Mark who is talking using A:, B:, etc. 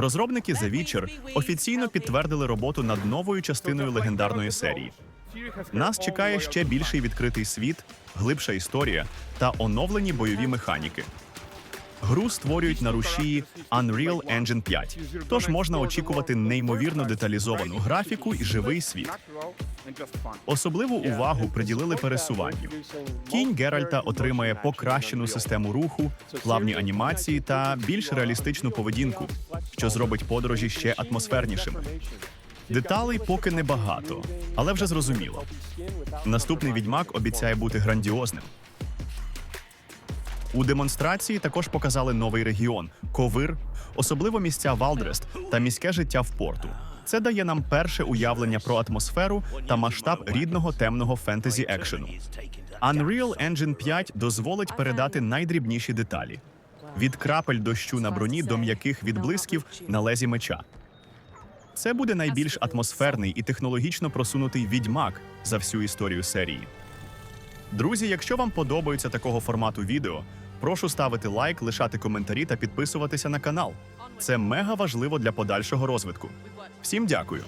A: Розробники The Witcher офіційно підтвердили роботу над новою частиною легендарної серії. Нас чекає ще більший відкритий світ, глибша історія та оновлені бойові механіки. Гру створюють на рушії Unreal Engine 5, тож можна очікувати неймовірно деталізовану графіку і живий світ. Особливу увагу приділили пересуванню. Кінь Геральта отримає покращену систему руху, плавні анімації та більш реалістичну поведінку, що зробить подорожі ще атмосфернішими. Деталей поки небагато, але вже зрозуміло. Наступний відьмак обіцяє бути грандіозним. У демонстрації також показали новий регіон Ковир, особливо місця Валдрест та міське життя в порту. Це дає нам перше уявлення про атмосферу та масштаб рідного темного фентезі екшену. Unreal Engine 5 дозволить передати найдрібніші деталі: від крапель дощу на броні до м'яких відблисків на лезі меча. Це буде найбільш атмосферний і технологічно просунутий відьмак за всю історію серії. Друзі, якщо вам подобаються такого формату відео, прошу ставити лайк, лишати коментарі та підписуватися на канал. Це мега важливо для подальшого розвитку. Всім дякую.